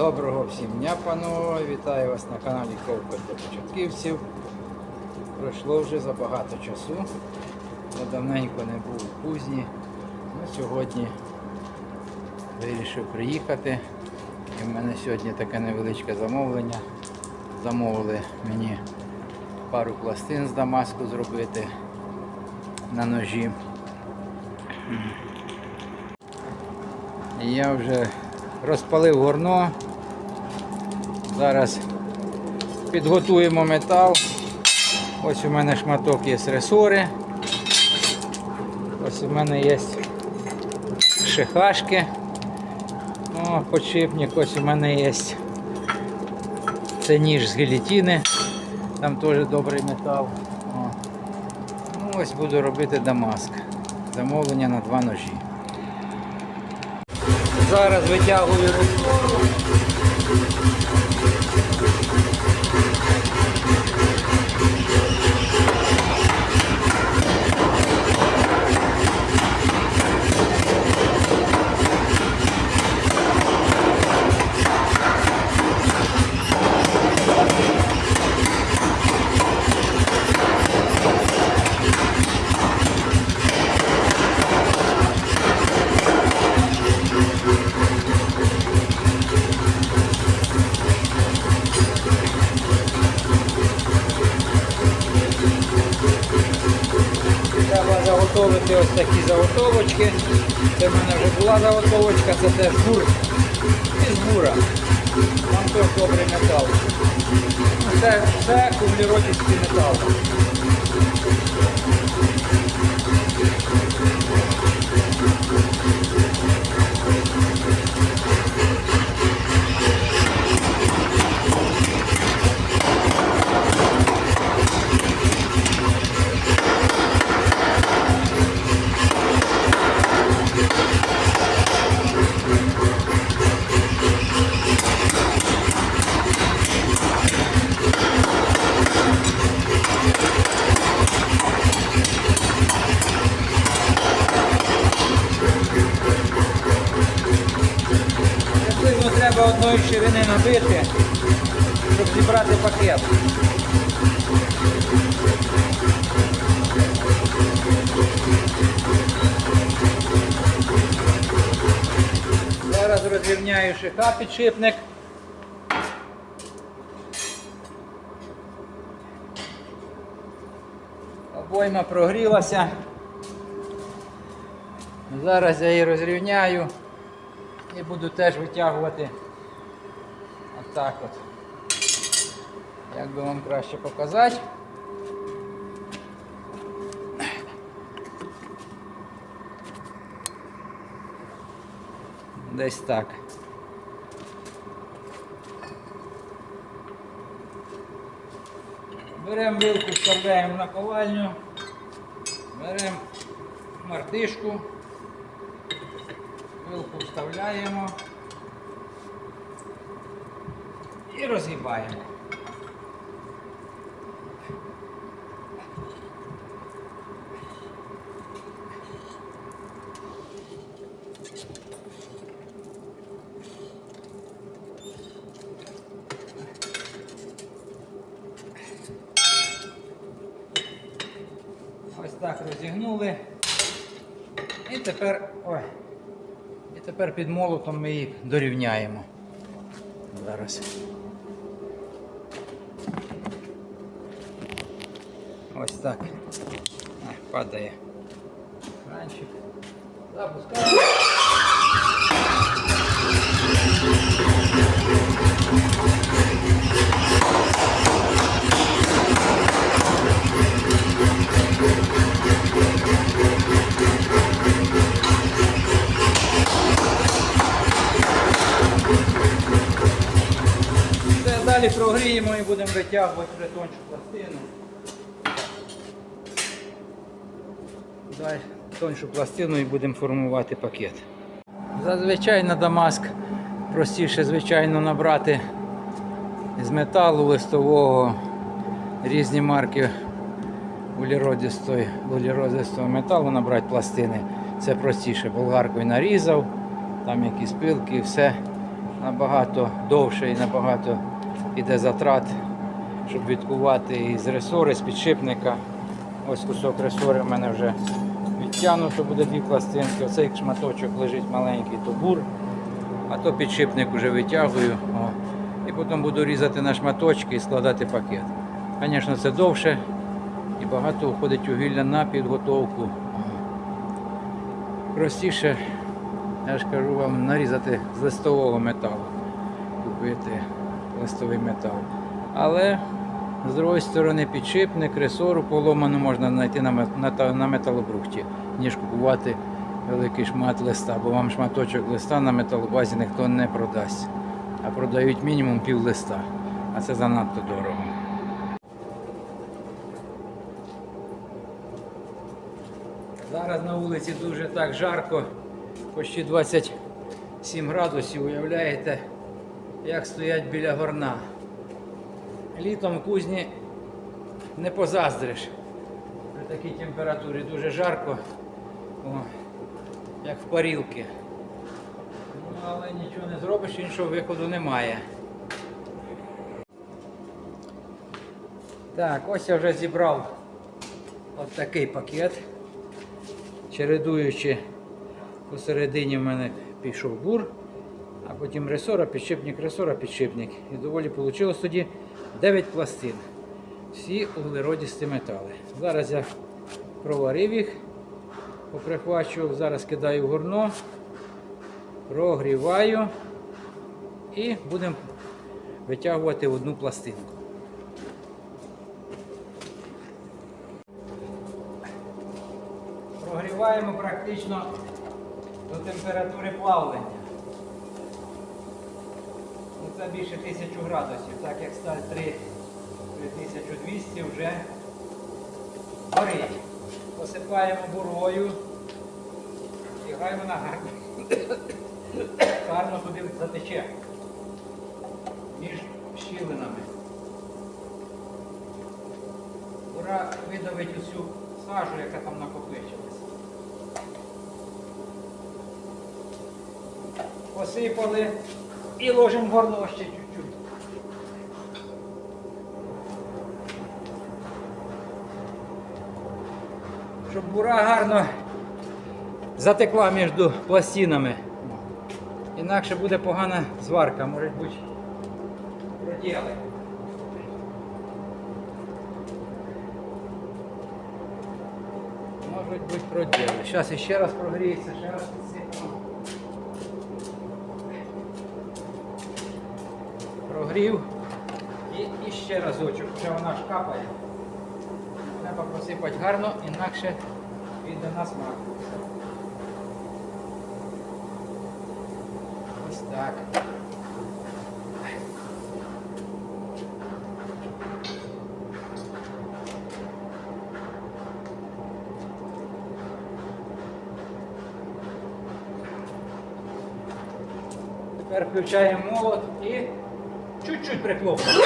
Доброго всім дня, панове! Вітаю вас на каналі Ковка для початківців. Пройшло вже забагато часу. Я давненько не був у кузні. Ну, сьогодні вирішив приїхати. І в мене сьогодні таке невеличке замовлення. Замовили мені пару пластин з Дамаску зробити на ножі. І Я вже розпалив горно. Зараз підготуємо метал. Ось у мене шматок є ресори. Ось у мене є шихашки. О, подшипник, ось у мене є. Це ніж з гелітини. Там теж добрий метал. О. Ну, ось буду робити Дамаск. Замовлення на два ножі. Зараз витягую ресору. Заготовочки. Це в мене вже була заготовочка, це теж бур із бура. Там теж добрий метал. Ну, Це все кублеротівський метал. Набити, щоб зібрати пакет. Зараз розрівняю шиха підшипник. Обойма прогрілася. Зараз я її розрівняю і буду теж витягувати отак от. Як би вам краще показати. Десь так. Беремо вилку, вставляємо на ковальню, беремо мартишку, вилку вставляємо і розгибаємо. Ось так розігнули. І тепер, ой, і тепер під молотом ми її дорівняємо. Зараз. Ось так. А, падає. Кранчик. Запускаємо. Далі прогріємо і будемо витягувати вже пластину. Далі тоншу пластину і будемо формувати пакет. Зазвичай на Дамаск простіше, звичайно, набрати з металу листового різні марки уліродистого металу набрати пластини. Це простіше. Болгаркою нарізав, там якісь пилки і все. набагато довше і набагато піде затрат, щоб відкувати із ресори, з підшипника. Ось кусок ресори в мене вже відтягнуто, буде дві пластинки. Оцей шматочок лежить маленький, то бур, а то підшипник вже витягую. О. І потім буду різати на шматочки і складати пакет. Звісно, це довше і багато уходить вугілля на підготовку. Простіше, я ж кажу вам, нарізати з листового металу, купити листовий метал. Але з другої сторони підшипник, ресору поломану можна знайти на, металобрухті, ніж купувати великий шмат листа, бо вам шматочок листа на металобазі ніхто не продасть. А продають мінімум пів листа. А це занадто дорого. Зараз на вулиці дуже так жарко, почти 27 градусів, уявляєте, як стоять біля горна. Літом в кузні не позаздриш. При такій температурі дуже жарко, о, як в парілки. Ну, але нічого не зробиш, іншого виходу немає. Так, ось я вже зібрав от такий пакет. Чередуючи посередині в мене пішов бур, а потім ресора, підшипник, ресора, підшипник. І доволі вийшло тоді 9 пластин. Всі углеродісті метали. Зараз я проварив їх, поприхвачував, зараз кидаю в горно, прогріваю і будемо витягувати одну пластинку. Прогріваємо практично до температури плавлення. Це більше 1000 градусів, так як сталь 3 3200 вже горить. Посипаємо бурою і хай вона гарно, гарно туди затече між щілинами. Бура видавить усю сажу, яка там накопичилась. Посипали і ложимо горло ще чуть-чуть. Щоб бура гарно затекла між пластинами. Інакше буде погана зварка, може бути проділи. Можуть бути проділи. Зараз ще раз прогріється, ще раз підсипемо. Прогрів. І, і ще разочок, вже вона ж капає. Треба просипати гарно, інакше піде на смак. Ось так. Тепер включаємо молот і чуть-чуть прихлопуємо.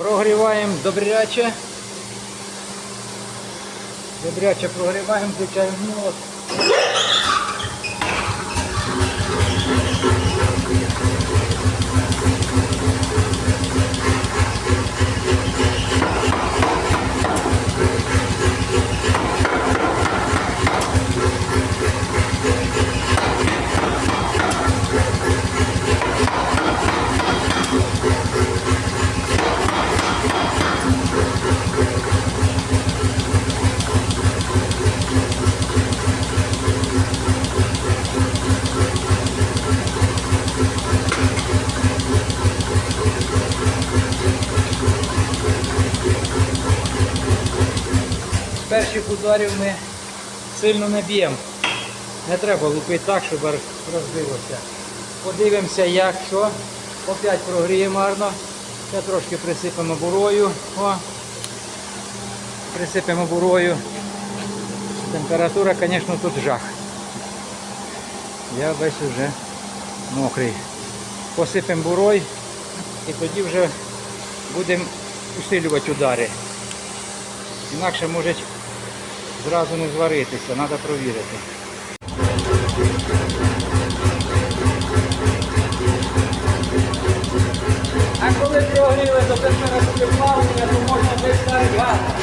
Прогріваємо добряче. Добряче прогріваємо, включаємо молот. Ударів ми сильно не б'ємо. Не треба лупити так, щоб розбилося. Подивимося, як що. Опять прогріємо гарно. Ще трошки присипемо бурою. О. Присипемо бурою. Температура, звісно, тут жах. Я весь вже мокрий. Посипемо бурой і тоді вже будемо усилювати удари. Інакше може зразу не зваритися, треба провірити. А коли прогріли до температури плавлення, то можна виставити газ.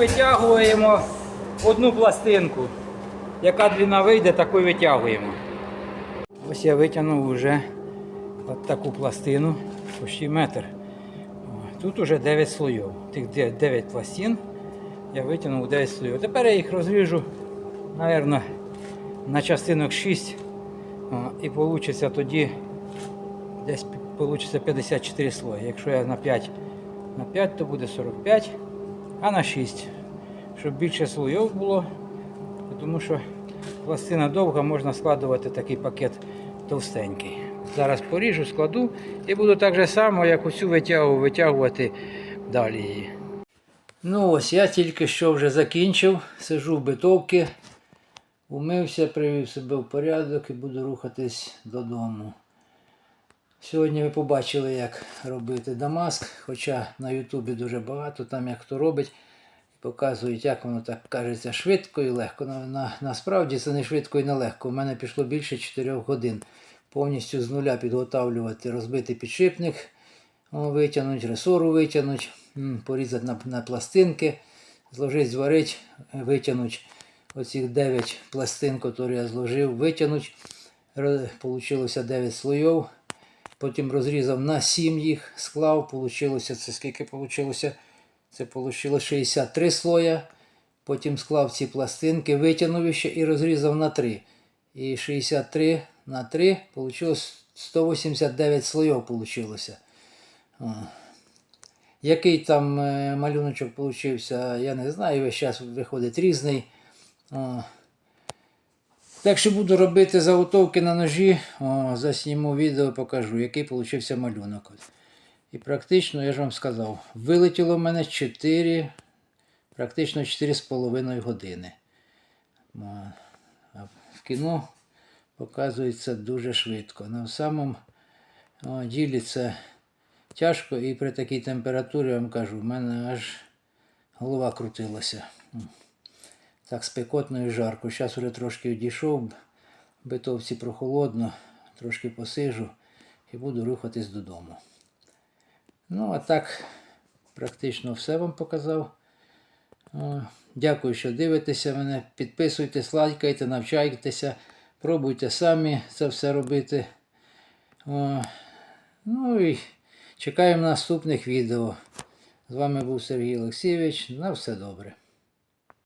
Витягуємо одну пластинку. Яка длина вийде, таку витягуємо. Ось я витягнув вже от таку пластину, почти метр. Тут уже 9 слоїв. Тих 9 пластин я витягнув 9 слоїв. Тепер я їх розріжу, мабуть, на частинок 6. І вийде тоді десь вийде 54 слої. Якщо я на 5, на 5, то буде 45, а на 6. Щоб більше слоїв було, тому що пластина довга, можна складувати такий пакет товстенький. Зараз поріжу, складу і буду так же само, як оцю витягу, витягувати далі її. Ну ось я тільки що вже закінчив, сижу в битовці, умився, привів себе в порядок і буду рухатись додому. Сьогодні ви побачили, як робити Дамаск, хоча на Ютубі дуже багато, там як хто робить, показують, як воно так кажеться швидко і легко. На, на, насправді це не швидко і не легко. У мене пішло більше 4 годин. Повністю з нуля підготавлювати, розбити підшипник, витягнути, ресору витягнути, порізати на, на пластинки, зложити, зварити, витягнути оці 9 пластин, які я зложив, витягнути. Получилося 9 слоїв. Потім розрізав на 7 їх, склав, получилося, це скільки получилося? Це вийшло 63 слоя. Потім склав ці пластинки, витягнув ще і розрізав на 3. І 63 на 3 вийшло 189 слоїв. Получилося. Який там е, малюночок получився, я не знаю, весь час виходить різний. Так що буду робити заготовки на ножі, о, засніму відео, покажу, який получився малюнок. І практично, я ж вам сказав, вилетіло в мене 4, практично 4,5 години. А в кіно показується дуже швидко. На самому ділі це тяжко і при такій температурі, я вам кажу, в мене аж голова крутилася. Так спекотно і жарко. Зараз вже трошки відійшов, в битовці прохолодно, трошки посижу і буду рухатись додому. Ну, а так, практично все вам показав. Дякую, що дивитеся мене. Підписуйтесь, лайкайте, навчайтеся, пробуйте самі це все робити. Ну і чекаємо наступних відео. З вами був Сергій Олексійович. На все добре.